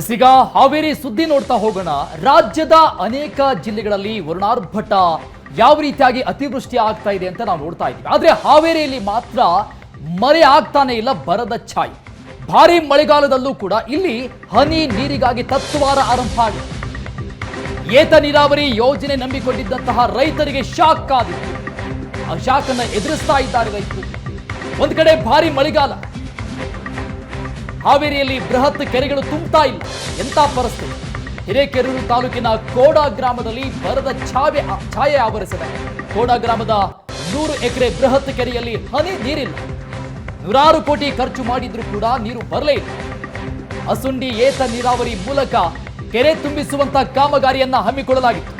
ಈಗ ಹಾವೇರಿ ಸುದ್ದಿ ನೋಡ್ತಾ ಹೋಗೋಣ. ರಾಜ್ಯದ ಅನೇಕ ಜಿಲ್ಲೆಗಳಲ್ಲಿ ವರುಣಾರ್ಭಟ ಯಾವ ರೀತಿಯಾಗಿ ಅತಿವೃಷ್ಟಿ ಆಗ್ತಾ ಇದೆ ಅಂತ ನಾವು ನೋಡ್ತಾ ಇದ್ದೀವಿ. ಆದ್ರೆ ಹಾವೇರಿಯಲ್ಲಿ ಮಾತ್ರ ಮರೆ ಆಗ್ತಾನೆ ಇಲ್ಲ, ಬರದ ಛಾಯೆ. ಭಾರಿ ಮಳೆಗಾಲದಲ್ಲೂ ಕೂಡ ಇಲ್ಲಿ ಹನಿ ನೀರಿಗಾಗಿ ತತ್ವಾರ ಆರಂಭ ಆಗಿದೆ. ಏತ ನೀರಾವರಿ ಯೋಜನೆ ನಂಬಿಕೊಂಡಿದ್ದಂತಹ ರೈತರಿಗೆ ಶಾಕ್ ಆದಿತ್ತು ಆ ಶಾಕ್ ಎದುರಿಸ್ತಾ ಇದ್ದಾರೆ ರೈತರು. ಒಂದ್ ಕಡೆ ಭಾರಿ ಮಳೆಗಾಲ. ಹಾವೇರಿಯಲ್ಲಿ ಬೃಹತ್ ಕೆರೆಗಳು ತುಂಬುತ್ತಾ ಇಲ್ಲ. ಎಂತ ಪರಿಸ್ಥಿತಿ? ಹಿರೇಕೆರೂರು ತಾಲೂಕಿನ ಕೋಡ ಗ್ರಾಮದಲ್ಲಿ ಬರದ ಛಾವೆ ಛಾಯೆ ಆವರಿಸಿದೆ. ಕೋಡ ಗ್ರಾಮದ ನೂರು ಎಕರೆ ಬೃಹತ್ ಕೆರೆಯಲ್ಲಿ ಹನಿ ನೀರಿಲ್ಲ. ನೂರಾರು ಕೋಟಿ ಖರ್ಚು ಮಾಡಿದ್ರೂ ಕೂಡ ನೀರು ಬರಲೇ ಇಲ್ಲ. ಅಸುಂಡಿ ಏತ ನೀರಾವರಿ ಮೂಲಕ ಕೆರೆ ತುಂಬಿಸುವಂತ ಕಾಮಗಾರಿಯನ್ನ ಹಮ್ಮಿಕೊಳ್ಳಲಾಗಿತ್ತು.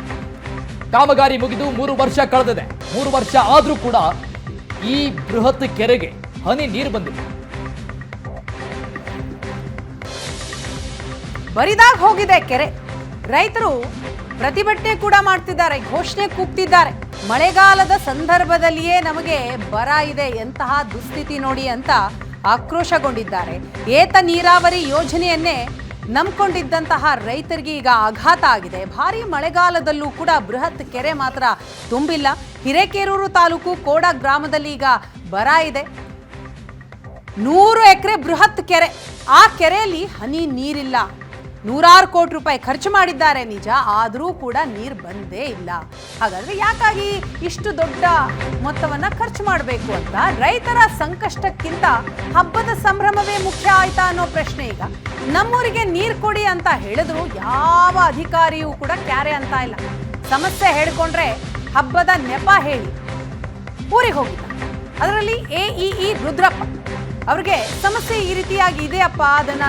ಕಾಮಗಾರಿ ಮುಗಿದು ಮೂರು ವರ್ಷ ಕಳೆದಿದೆ. ಮೂರು ವರ್ಷ ಆದರೂ ಕೂಡ ಈ ಬೃಹತ್ ಕೆರೆಗೆ ಹನಿ ನೀರು ಬಂದಿಲ್ಲ. ಬರಿದಾಗ ಹೋಗಿದೆ ಕೆರೆ. ರೈತರು ಪ್ರತಿಭಟನೆ ಕೂಡ ಮಾಡ್ತಿದ್ದಾರೆ, ಘೋಷಣೆ ಕೂಗ್ತಿದ್ದಾರೆ. ಮಳೆಗಾಲದ ಸಂದರ್ಭದಲ್ಲಿಯೇ ನಮಗೆ ಬರ ಇದೆ, ಎಂತಹ ದುಸ್ಥಿತಿ ನೋಡಿ ಅಂತ ಆಕ್ರೋಶಗೊಂಡಿದ್ದಾರೆ. ಏತ ನೀರಾವರಿ ಯೋಜನೆಯನ್ನೇ ನಂಬ್ಕೊಂಡಿದ್ದಂತಹ ರೈತರಿಗೆ ಈಗ ಆಘಾತ ಆಗಿದೆ. ಭಾರಿ ಮಳೆಗಾಲದಲ್ಲೂ ಕೂಡ ಬೃಹತ್ ಕೆರೆ ಮಾತ್ರ ತುಂಬಿಲ್ಲ. ಹಿರೇಕೆರೂರು ತಾಲೂಕು ಕೋಡ ಗ್ರಾಮದಲ್ಲಿ ಈಗ ಬರ ಇದೆ. ನೂರು ಎಕರೆ ಬೃಹತ್ ಕೆರೆ. ಆ ಕೆರೆಯಲ್ಲಿ ಹನಿ ನೀರಿಲ್ಲ. ನೂರಾರು ಕೋಟಿ ರೂಪಾಯಿ ಖರ್ಚು ಮಾಡಿದ್ದಾರೆ ನಿಜ, ಆದರೂ ಕೂಡ ನೀರು ಬಂದೇ ಇಲ್ಲ. ಹಾಗಾದ್ರೆ ಯಾಕಾಗಿ ಇಷ್ಟು ದೊಡ್ಡ ಮೊತ್ತವನ್ನ ಖರ್ಚು ಮಾಡಬೇಕು ಅಂತ ರೈತರ ಸಂಕಷ್ಟಕ್ಕಿಂತ ಹಬ್ಬದ ಸಂಭ್ರಮವೇ ಮುಖ್ಯ ಆಯ್ತಾ ಅನ್ನೋ ಪ್ರಶ್ನೆ ಈಗ. ನಮ್ಮೂರಿಗೆ ನೀರು ಕೊಡಿ ಅಂತ ಹೇಳಿದ್ರು, ಯಾವ ಅಧಿಕಾರಿಯೂ ಕೂಡ ಕ್ಯಾರೆ ಅಂತ ಇಲ್ಲ. ಸಮಸ್ಯೆ ಹೇಳ್ಕೊಂಡ್ರೆ ಹಬ್ಬದ ನೆಪ ಹೇಳಿ. ಊರಿಗೆ ಹೋಗಿದ್ದ. ಅದರಲ್ಲಿ ಎಇಇ ರುದ್ರಪ್ಪ. ಅವ್ರಿಗೆ ಸಮಸ್ಯೆ ಈ ರೀತಿಯಾಗಿ ಇದೆಯಪ್ಪ, ಅದನ್ನ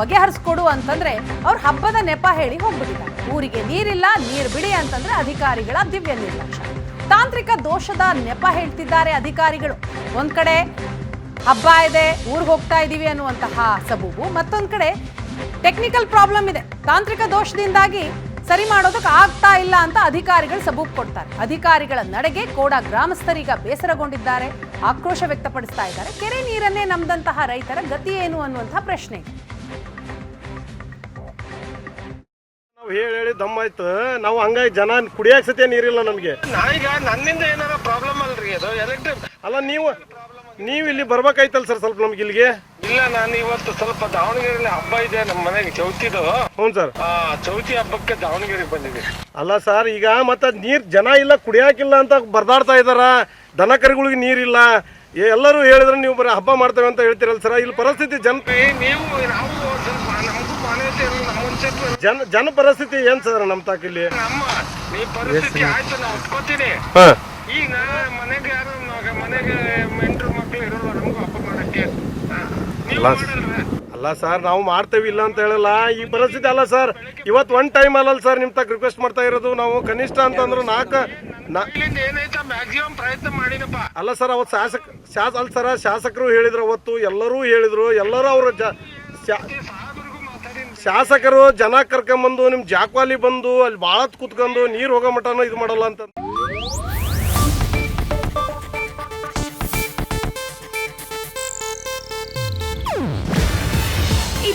ಬಗೆಹರಿಸ್ಕೊಡು ಅಂತಂದ್ರೆ ಅವ್ರು ಹಬ್ಬದ ನೆಪ ಹೇಳಿ ಹೋಗ್ಬಿಟ್ಟಿದ್ದಾರೆ. ಊರಿಗೆ ನೀರಿಲ್ಲ, ನೀರು ಬಿಡಿ ಅಂತಂದ್ರೆ ಅಧಿಕಾರಿಗಳ ದಿವ್ಯ ನಿರ್ಲಕ್ಷ್ಯ. ತಾಂತ್ರಿಕ ದೋಷದ ನೆಪ ಹೇಳ್ತಿದ್ದಾರೆ ಅಧಿಕಾರಿಗಳು. ಒಂದ್ ಕಡೆ ಹಬ್ಬ ಇದೆ, ಊರಿಗೆ ಹೋಗ್ತಾ ಇದೀವಿ ಅನ್ನುವಂತಹ ಸಬೂಬು, ಮತ್ತೊಂದು ಕಡೆ ಟೆಕ್ನಿಕಲ್ ಪ್ರಾಬ್ಲಮ್ ಇದೆ. ತಾಂತ್ರಿಕ ದೋಷದಿಂದಾಗಿ ಸರಿ ಮಾಡೋದಕ್ಕೆ ಆಗ್ತಾ ಇಲ್ಲ ಅಂತ ಅಧಿಕಾರಿಗಳು ಸಬೂಬು ಕೊಡ್ತಾರೆ. ಅಧಿಕಾರಿಗಳ ನಡೆಗೆ ಕೋಡ ಗ್ರಾಮಸ್ಥರೀಗ ಬೇಸರಗೊಂಡಿದ್ದಾರೆ. ಆಕ್ರೋಶ ವ್ಯಕ್ತಪಡಿಸ್ತಾ ಇದ್ದಾರೆ. ಕೆರೆ ನೀರನ್ನೇ ನಮ್ದಂತಹ ರೈತರ ಗತಿ ಏನು ಅನ್ನುವಂತಹ ಪ್ರಶ್ನೆ. ನಾವು ಹೇಳಿ ಹೇಳಿ ದಮ್ಮಾಯ್ತು ನಾವು ಹಂಗಾಗಿ ಜನ ಕುಡಿಯಕ್ ಸತ್ಯ ನೀರಿಲ್ಲ ನಮಗೆ. ನಾವೀಗ ನನ್ನಿಂದ ಏನಾರ ಪ್ರಾಬ್ಲಮ್ ಅಲ್ರಿ ಅದು? ಎಲೆಕ್ಟ್ರಿಕ್ ಅಲ್ಲ ನೀವು ನೀವು ಇಲ್ಲಿ ಬರ್ಬೇಕಾಯ್ತಲ್ಲ ಸರ್ ಸ್ವಲ್ಪ ನಮ್ಗೆ ಇಲ್ಲಿಗೆ. ಇಲ್ಲ ನಾನು ಇವತ್ತು ಸ್ವಲ್ಪ ದಾವಣಗೆರೆಯಲ್ಲಿ ಹಬ್ಬ ಇದೆ ನಮ್ಮ ಮನೆಗೆ ಚೌತಿದು ಹ್ಞೂ ಸರ್. ಆ ಚೌತಿ ಹಬ್ಬಕ್ಕೆ ದಾವಣಗೆರೆಗೆ ಬಂದಿದ್ದೀವಿ ಅಲ್ಲ ಸರ್ ಈಗ ಮತ್ತೆ ನೀರು ಜನ ಇಲ್ಲ ಕುಡಿಯಾಕಿಲ್ಲ ಅಂತ ಬರ್ದಾಡ್ತಾ ಇದಾರ ದನ ಕರುಗಳಿಗೆ ನೀರಿಲ್ಲ. ಎ- ಎಲ್ಲರೂ ಹೇಳಿದ್ರೆ ನೀವು ಬರೀ ಹಬ್ಬ ಮಾಡ್ತೇವೆ ಅಂತ ಹೇಳ್ತೀರಲ್ಲ ಸರ್ ಇಲ್ಲಿ ಪರಿಸ್ಥಿತಿ ಜನ ನೀವು ನಾವು ಸ್ವಲ್ಪ ನಮಗೂ ಮಾನ್ಯತೆ ನಮ್ಮ ಜನ ಜನ ಪರಿಸ್ಥಿತಿ ಏನ್ ಸರ್ ನಮ್ ತಾಕ ಇಲ್ಲಿ ನಮ್ಮ ಈ ಪರಿಸ್ಥಿತಿ ಆಯ್ತು ಒಪ್ಕೋತೀನಿ. ಹಾ. ಈಗ ಮನೆಗೆ ಯಾರು ಮಗ- ಮನೆಗೆ ಮೆಂಟ್ರು ಮಕ್ಳು ಇರೋಲ್ಲ ನಮಗೂ ಹಬ್ಬ ಮಾಡಕ್ಕೆ ಆ, ಅಲ್ಲ. ಸರ್ ನಾವು ಮಾಡ್ತೇವೆ ಇಲ್ಲ ಅಂತ ಹೇಳಲ್ಲ. ಈ ಪರಿಸ್ಥಿತಿ ಅಲ್ಲ ಸರ್. ಇವತ್ತು ಒನ್ ಟೈಮ್ ಅಲ್ಲಲ್ಲ ಸರ್ ನಿಮ್ ತಕ್ಕ ರಿಕ್ವೆಸ್ಟ್ ಮಾಡ್ತಾ ಇರೋದು. ನಾವು ಕನಿಷ್ಠ ಅಂತಂದ್ರೆ ನಾಲ್ಕು ಮ್ಯಾಕ್ಸಿಮಮ್ ಪ್ರಯತ್ನ ಮಾಡಿನಪ್ಪ. ಅಲ್ಲ ಸರ್ ಅವತ್ತು ಶಾಸಕ ಶಾಸ ಅಲ್ಲ ಸರ್ ಶಾಸಕರು ಹೇಳಿದ್ರು ಅವತ್ತು ಎಲ್ಲರೂ ಹೇಳಿದ್ರು. ಎಲ್ಲರೂ ಅವರು ಜ ಶಾಸಕರು ಜನ ಕರ್ಕೊಂಬಂದು ನಿಮ್ ಜಾಕ್ವಾಲಿ ಬಂದು ಅಲ್ಲಿ ಬಾಳತ್ ಕುತ್ಕೊಂಡು ನೀರು ಹೋಗೋ ಮಟ್ಟನ ಇದು ಮಾಡಲ್ಲ ಅಂತ